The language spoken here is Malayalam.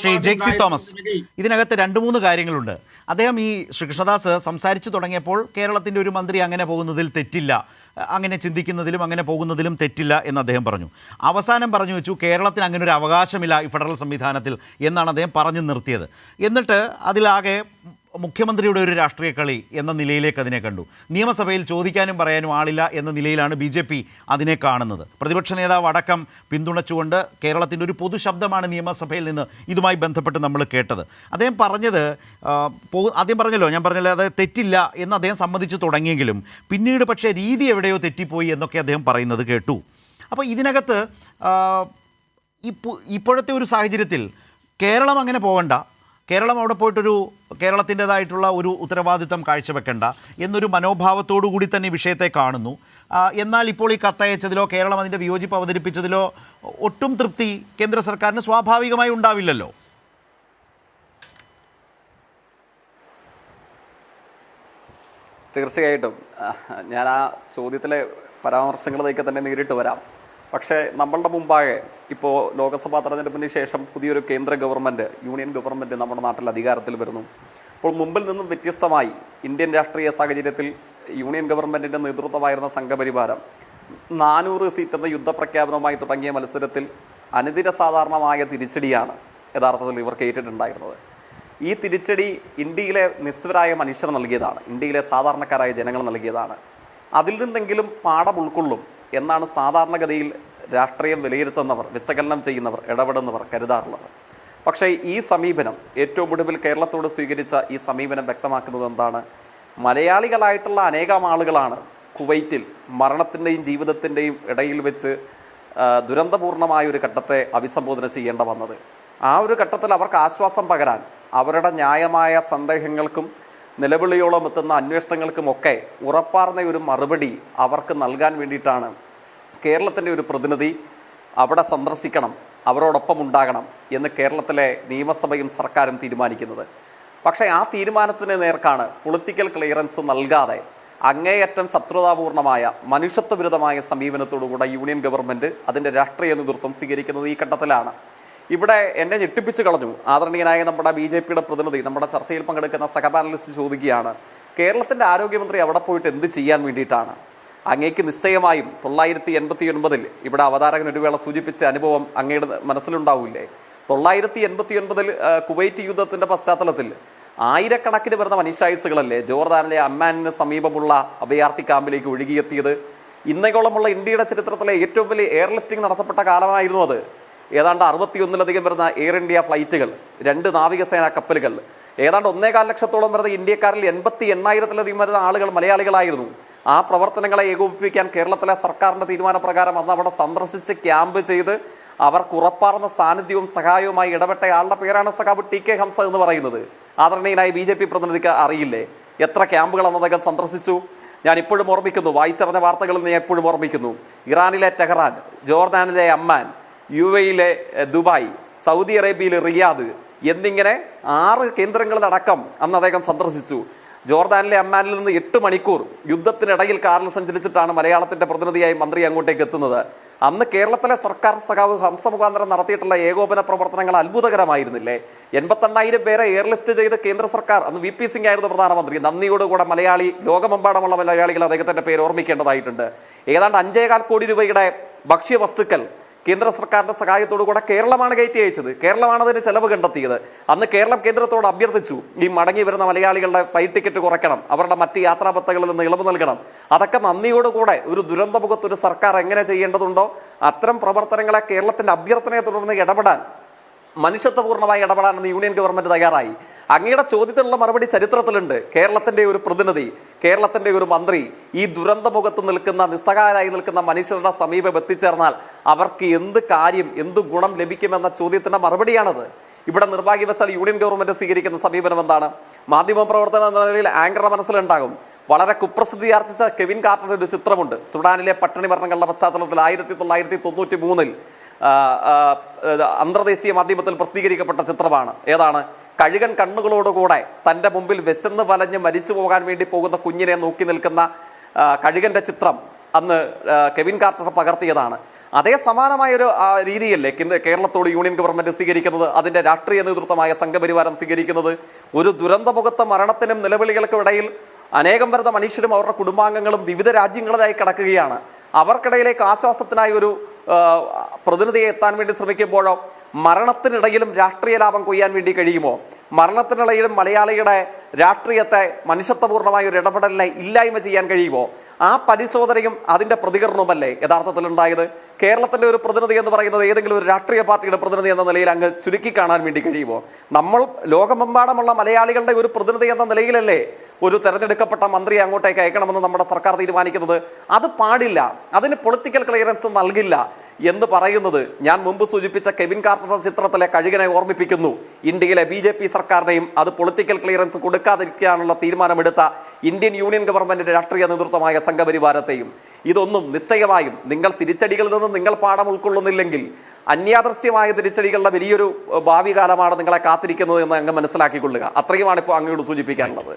ശ്രീ ജെക്സി തോമസ് ഇതിനകത്ത് രണ്ട് മൂന്ന് കാര്യങ്ങളുണ്ട്. അദ്ദേഹം ഈ ശ്രീകൃഷ്ണദാസ് സംസാരിച്ചു തുടങ്ങിയപ്പോൾ കേരളത്തിന്റെ ഒരു മന്ത്രി അങ്ങനെ പോകുന്നതിൽ തെറ്റില്ല. അങ്ങനെ ചിന്തിക്കുന്നതിലും അങ്ങനെ പോകുന്നതിലും തെറ്റില്ല എന്ന് അദ്ദേഹം പറഞ്ഞു. അവസാനം പറഞ്ഞു വെച്ചു കേരളത്തിന് അങ്ങനെ ഒരു അവകാശമില്ല ഈ ഫെഡറൽ സംവിധാനത്തിൽ എന്നാണ് അദ്ദേഹം പറഞ്ഞു നിർത്തിയത്. എന്നിട്ട് അതിലാകെ മുഖ്യമന്ത്രിയുടെ ഒരു രാഷ്ട്രീയ കളി എന്ന നിലയിലേക്ക് അതിനെ കണ്ടു. നിയമസഭയിൽ ചോദിക്കാനും പറയാനും ആളില്ല എന്ന നിലയിലാണ് ബി ജെ പി അതിനെ കാണുന്നത്. പ്രതിപക്ഷ നേതാവ് അടക്കം പിന്തുണച്ചുകൊണ്ട് കേരളത്തിന്റെ ഒരു പൊതുശബ്ദമാണ് നിയമസഭയിൽ നിന്ന് ഇതുമായി ബന്ധപ്പെട്ട് നമ്മൾ കേട്ടത്. അദ്ദേഹം പറഞ്ഞത് ആദ്യം പറഞ്ഞല്ലോ ഞാൻ പറഞ്ഞല്ലോ അത് തെറ്റില്ല എന്ന് അദ്ദേഹം സമ്മതിച്ചു തുടങ്ങിയെങ്കിലും പിന്നീട് പക്ഷേ രീതി എവിടെയോ തെറ്റിപ്പോയി എന്നൊക്കെ അദ്ദേഹം പറയുന്നത് കേട്ടു. അപ്പോൾ ഇതിനകത്ത് ഇപ്പോഴത്തെ ഒരു സാഹചര്യത്തിൽ കേരളം അങ്ങനെ പോകണ്ട കേരളം അവിടെ പോയിട്ടൊരു കേരളത്തിന്റെതായിട്ടുള്ള ഒരു ഉത്തരവാദിത്തം കാഴ്ചവെക്കേണ്ട എന്നൊരു മനോഭാവത്തോടു കൂടി തന്നെ വിഷയത്തെ കാണുന്നു. എന്നാൽ ഇപ്പോൾ ഈ കത്തയച്ചതിലോ കേരളം അതിന്റെ വിയോജിപ്പ് അവതരിപ്പിച്ചതിലോ ഒട്ടും തൃപ്തി കേന്ദ്ര സർക്കാരിന് സ്വാഭാവികമായി ഉണ്ടാവില്ലല്ലോ. തീർച്ചയായിട്ടും. ഞാൻ ആ ചോദ്യത്തിലെ പരാമർശങ്ങളിലേക്ക് തന്നെ നേരിട്ട് വരാം. പക്ഷേ നമ്മളുടെ മുമ്പാകെ ഇപ്പോൾ ലോക്സഭാ തെരഞ്ഞെടുപ്പിന് ശേഷം പുതിയൊരു കേന്ദ്ര ഗവൺമെന്റ് യൂണിയൻ ഗവൺമെന്റ് നമ്മുടെ നാട്ടിൽ അധികാരത്തിൽ വരുന്നു. അപ്പോൾ മുമ്പിൽ നിന്നും വ്യത്യസ്തമായി ഇന്ത്യൻ രാഷ്ട്രീയ സാഹചര്യത്തിൽ യൂണിയൻ ഗവൺമെന്റിന്റെ നേതൃത്വമായിരുന്ന സംഘപരിവാരം നാനൂറ് സീറ്റ് എന്ന യുദ്ധപ്രഖ്യാപനവുമായി തുടങ്ങിയ മത്സരത്തിൽ അനുദിന സാധാരണമായ തിരിച്ചടിയാണ് യഥാർത്ഥത്തിൽ ഇവർക്ക് ഏറ്റിട്ടുണ്ടായിരുന്നത്. ഈ തിരിച്ചടി ഇന്ത്യയിലെ നിസ്വരായ മനുഷ്യർ നൽകിയതാണ്. ഇന്ത്യയിലെ സാധാരണക്കാരായ ജനങ്ങൾ നൽകിയതാണ്. അതിൽ നിന്നെങ്കിലും പാഠം ഉൾക്കൊള്ളും എന്നാണ് സാധാരണഗതിയിൽ രാഷ്ട്രീയം വിലയിരുത്തുന്നവർ വിശകലനം ചെയ്യുന്നവർ ഇടപെടുന്നവർ കരുതാറുള്ളത്. പക്ഷേ ഈ സമീപനം ഏറ്റവും ഒടുവിൽ കേരളത്തോട് സ്വീകരിച്ച ഈ സമീപനം വ്യക്തമാക്കുന്നത് എന്താണ്? മലയാളികളായിട്ടുള്ള അനേകം ആളുകളാണ് കുവൈറ്റിൽ മരണത്തിന്റെയും ജീവിതത്തിന്റെയും ഇടയിൽ വെച്ച് ദുരന്തപൂർണമായ ഒരു ഘട്ടത്തെ അഭിസംബോധന ചെയ്യേണ്ട വന്നത്. ആ ഒരു ഘട്ടത്തിൽ അവർക്ക് ആശ്വാസം പകരാൻ അവരുടെ ന്യായമായ സന്ദേഹങ്ങൾക്കും നിലവിളിയോളം എത്തുന്ന അന്വേഷണങ്ങൾക്കുമൊക്കെ ഉറപ്പാർന്ന ഒരു മറുപടി അവർക്ക് നൽകാൻ വേണ്ടിയിട്ടാണ് കേരളത്തിന്റെ ഒരു പ്രതിനിധി അവിടെ സന്ദർശിക്കണം അവരോടൊപ്പം ഉണ്ടാകണം എന്ന് കേരളത്തിലെ നിയമസഭയും സർക്കാരും തീരുമാനിക്കുന്നത്. പക്ഷേ ആ തീരുമാനത്തിന് നേർക്കാണ് പൊളിറ്റിക്കൽ ക്ലിയറൻസ് നൽകാതെ അങ്ങേയറ്റം ശത്രുതാപൂർണമായ മനുഷ്യത്വവിരുദ്ധമായ സമീപനത്തോടുകൂടെ യൂണിയൻ ഗവൺമെന്റ് അതിന്റെ രാഷ്ട്രീയ നേതൃത്വം സ്വീകരിക്കുന്നത് ഈ ഘട്ടത്തിലാണ്. ഇവിടെ എന്നെ ഞെട്ടിപ്പിച്ച് കളഞ്ഞു. ആദരണീയനായ നമ്മുടെ ബി ജെ പിയുടെ പ്രതിനിധി നമ്മുടെ ചർച്ചയിൽ പങ്കെടുക്കുന്ന സഹപാനലിസ്റ്റ് ചോദിക്കുകയാണ് കേരളത്തിന്റെ ആരോഗ്യമന്ത്രി അവിടെ പോയിട്ട് എന്ത് ചെയ്യാൻ വേണ്ടിയിട്ടാണ്? അങ്ങേക്ക് നിശ്ചയമായും തൊള്ളായിരത്തി എൺപത്തി ഒൻപതിൽ ഇവിടെ അവതാരകൻ ഒരു വേള സൂചിപ്പിച്ച അനുഭവം അങ്ങയുടെ മനസ്സിലുണ്ടാവില്ലേ? തൊള്ളായിരത്തി എൺപത്തി ഒൻപതിൽ കുവൈറ്റ് യുദ്ധത്തിന്റെ പശ്ചാത്തലത്തിൽ ആയിരക്കണക്കിന് വരുന്ന മനുഷ്യായുസുകളല്ലേ ജോർദാനിലെ അമ്മാനിന് സമീപമുള്ള അഭയാർത്ഥി ക്യാമ്പിലേക്ക് ഒഴുകിയെത്തിയത്? ഇന്നേക്കോളമുള്ള ഇന്ത്യയുടെ ചരിത്രത്തിലെ ഏറ്റവും വലിയ എയർലിഫ്റ്റിംഗ് നടത്തപ്പെട്ട കാലമായിരുന്നു അത്. ഏതാണ്ട് അറുപത്തിയൊന്നിലധികം വരുന്ന എയർ ഇന്ത്യ ഫ്ലൈറ്റുകൾ രണ്ട് നാവികസേന കപ്പലുകൾ ഏതാണ്ട് ഒന്നേകാൽ ലക്ഷത്തോളം വരുന്ന ഇന്ത്യക്കാരിൽ എൺപത്തി എണ്ണായിരത്തിലധികം വരുന്ന ആളുകൾ മലയാളികളായിരുന്നു. ആ പ്രവർത്തനങ്ങളെ ഏകോപിപ്പിക്കാൻ കേരളത്തിലെ സർക്കാരിന്റെ തീരുമാനപ്രകാരം അന്ന് അവിടെ സന്ദർശിച്ച് ക്യാമ്പ് ചെയ്ത് അവർക്ക് ഉറപ്പാർന്ന സാന്നിധ്യവും സഹായവുമായി ഇടപെട്ട ആളുടെ പേരാണ് സഖാബ് ടി കെ ഹംസ എന്ന് പറയുന്നത്. ആദരണീയനായ ബി ജെ പി പ്രതിനിധിക്ക് അറിയില്ലേ? എത്ര ക്യാമ്പുകൾ അന്ന് അദ്ദേഹം സന്ദർശിച്ചു? ഞാൻ ഇപ്പോഴും ഓർമ്മിക്കുന്നു വായിച്ചറിഞ്ഞ വാർത്തകളിൽ ഞാൻ എപ്പോഴും ഓർമ്മിക്കുന്നു. ഇറാനിലെ ടെഹ്റാൻ ജോർദാനിലെ അമ്മാൻ യു എയിലെ ദുബായ് സൗദി അറേബ്യയിലെ റിയാദ് എന്നിങ്ങനെ ആറ് കേന്ദ്രങ്ങളിലടക്കം അന്ന് അദ്ദേഹം സന്ദർശിച്ചു. ജോർദാനിലെ അമ്മാനിൽ നിന്ന് എട്ട് മണിക്കൂർ യുദ്ധത്തിനിടയിൽ കാറിൽ സഞ്ചരിച്ചിട്ടാണ് മലയാളത്തിന്റെ പ്രതിനിധിയായി മന്ത്രി അങ്ങോട്ടേക്ക് എത്തുന്നത്. അന്ന് കേരളത്തിലെ സർക്കാർ സഖാവ് ഹംസ മുഖാന്തരം നടത്തിയിട്ടുള്ള ഏകോപന പ്രവർത്തനങ്ങൾ അത്ഭുതകരമായിരുന്നില്ലേ? എൺപത്തെണ്ണായിരം പേരെ എയർലിസ്റ്റ് ചെയ്ത് കേന്ദ്ര സർക്കാർ അന്ന് വി പി സിംഗ് ആയിരുന്നു പ്രധാനമന്ത്രി നന്ദിയോടുകൂടെ മലയാളി ലോകമെമ്പാടുമുള്ള മലയാളികൾ അദ്ദേഹത്തിന്റെ പേര് ഓർമ്മിക്കേണ്ടതായിട്ടുണ്ട്. ഏതാണ്ട് അഞ്ചേകാൽ കോടി രൂപയുടെ ഭക്ഷ്യവസ്തുക്കൾ കേന്ദ്ര സർക്കാരിന്റെ സഹായത്തോടു കൂടെ കേരളമാണ് കയറ്റി അയച്ചത്. കേരളമാണ് അതിന് ചെലവ് കണ്ടെത്തിയത്. അന്ന് കേരളം കേന്ദ്രത്തോട് അഭ്യർത്ഥിച്ചു ഈ മടങ്ങി വരുന്ന മലയാളികളുടെ ഫ്ലൈറ്റ് ടിക്കറ്റ് കുറയ്ക്കണം അവരുടെ മറ്റ് യാത്രാപത്തകളിൽ നിന്ന് ഇളവ് നൽകണം. അതൊക്കെ നന്ദിയോടുകൂടെ ഒരു ദുരന്തമുഖത്ത് ഒരു സർക്കാർ എങ്ങനെ ചെയ്യേണ്ടതുണ്ടോ അത്തരം പ്രവർത്തനങ്ങളെ കേരളത്തിന്റെ അഭ്യർത്ഥനയെ തുടർന്ന് ഇടപെടാൻ മനുഷ്യത്വപൂർണമായി ഇടപെടാൻ യൂണിയൻ ഗവൺമെന്റ് തയ്യാറായി. അങ്ങയുടെ ചോദ്യത്തിനുള്ള മറുപടി ചരിത്രത്തിലുണ്ട്. കേരളത്തിന്റെ ഒരു പ്രതിനിധി കേരളത്തിന്റെ ഒരു മന്ത്രി ഈ ദുരന്തമുഖത്ത് നിൽക്കുന്ന നിസ്സഹായരായി നിൽക്കുന്ന മനുഷ്യരുടെ സമീപം എത്തിച്ചേർന്നാൽ അവർക്ക് എന്ത് കാര്യം എന്ത് ഗുണം ലഭിക്കുമെന്ന ചോദ്യത്തിന്റെ മറുപടിയാണത്. ഇവിടെ നിർഭാഗ്യവശാൽ യൂണിയൻ ഗവൺമെന്റ് സ്വീകരിക്കുന്ന സമീപനം എന്താണ്? മാധ്യമ പ്രവർത്തനം എന്ന നിലയിൽ ആങ്കറുടെ മനസ്സിലുണ്ടാകും. വളരെ കുപ്രസിദ്ധി ആർജിച്ച കെവിൻ കാർട്ടർ ഒരു ചിത്രമുണ്ട്. സുഡാനിലെ പട്ടിണി മരണങ്ങളുടെ പശ്ചാത്തലത്തിൽ ആയിരത്തി തൊള്ളായിരത്തി തൊണ്ണൂറ്റി മൂന്നിൽ അന്തർദേശീയ മാധ്യമത്തിൽ പ്രസിദ്ധീകരിക്കപ്പെട്ട ചിത്രമാണ്. ഏതാണ്? കഴുകൻ കണ്ണുകളോടുകൂടെ തന്റെ മുമ്പിൽ വിശന്ന് വലഞ്ഞ് മരിച്ചു പോകാൻ വേണ്ടി പോകുന്ന കുഞ്ഞിനെ നോക്കി നിൽക്കുന്ന കഴുകന്റെ ചിത്രം അന്ന് കെവിൻ കാർട്ടർ പകർത്തിയതാണ്. അതേ സമാനമായ ഒരു രീതിയല്ലേ കേരളത്തോട് യൂണിയൻ ഗവൺമെന്റ് സ്വീകരിക്കുന്നത് അതിന്റെ രാഷ്ട്രീയ നേതൃത്വമായ സംഘപരിവാരം സ്വീകരിക്കുന്നത്? ഒരു ദുരന്തമുഖത്ത് മരണത്തിനും നിലവിളികൾക്കും ഇടയിൽ അനേകം വരുന്ന മനുഷ്യരും അവരുടെ കുടുംബാംഗങ്ങളും വിവിധ രാജ്യങ്ങളിലായി കിടക്കുകയാണ്. അവർക്കിടയിലേക്ക് ആശ്വാസത്തിനായി ഒരു പ്രതിനിധിയെ എത്താൻ വേണ്ടി ശ്രമിക്കുമ്പോഴോ മരണത്തിനിടയിലും രാഷ്ട്രീയ ലാഭം കൊയ്യാൻ വേണ്ടി കഴിയുമോ? മരണത്തിനിടയിലും മലയാളിയുടെ രാഷ്ട്രീയത്തെ മനുഷ്യത്വപൂർണമായ ഒരു ഇടപെടലിനെ ഇല്ലായ്മ ചെയ്യാൻ കഴിയുമോ? ആ പരിശോധനയും അതിന്റെ പ്രതികരണവുമല്ലേ യഥാർത്ഥത്തിൽ ഉണ്ടായത് കേരളത്തിന്റെ ഒരു പ്രതിനിധി എന്ന് പറയുന്നത് ഏതെങ്കിലും ഒരു രാഷ്ട്രീയ പാർട്ടിയുടെ പ്രതിനിധി എന്ന നിലയിൽ അങ്ങ് ചുരുക്കി കാണാൻ വേണ്ടി കഴിയുമോ? നമ്മൾ ലോകമെമ്പാടുമുള്ള മലയാളികളുടെ ഒരു പ്രതിനിധി എന്ന നിലയിലല്ലേ ഒരു തെരഞ്ഞെടുക്കപ്പെട്ട മന്ത്രിയെ അങ്ങോട്ടേക്ക് അയക്കണമെന്ന് നമ്മുടെ സർക്കാർ തീരുമാനിക്കുന്നത്? അത് പാടില്ല. അതിന് പൊളിറ്റിക്കൽ ക്ലിയറൻസ് നൽകില്ല. എന്ന് പറയുന്നത് ഞാൻ മുമ്പ് സൂചിപ്പിച്ച കെവിൻ കാർട്ടർ ചിത്രത്തിലെ കഴുകനെ ഓർമ്മിപ്പിക്കുന്നു. ഇന്ത്യയിലെ ബി ജെ പി സർക്കാരിനെയും അത് പൊളിറ്റിക്കൽ ക്ലിയറൻസ് കൊടുക്കാതിരിക്കാനുള്ള തീരുമാനമെടുത്ത ഇന്ത്യൻ യൂണിയൻ ഗവൺമെന്റിന്റെ രാഷ്ട്രീയ നേതൃത്വമായ സംഘപരിവാരത്തെയും. ഇതൊന്നും നിശ്ചയമായും നിങ്ങൾ തിരിച്ചടികളിൽ നിന്ന് നിങ്ങൾ പാഠം ഉൾക്കൊള്ളുന്നില്ലെങ്കിൽ അന്യാദൃശ്യമായ തിരിച്ചടികളുടെ വലിയൊരു ഭാവി കാലമാണ് നിങ്ങളെ കാത്തിരിക്കുന്നത് എന്ന് അങ്ങ് മനസ്സിലാക്കിക്കൊള്ളുക. അത്രയുമാണ് ഇപ്പോൾ അങ്ങയോട് സൂചിപ്പിക്കാനുള്ളത്.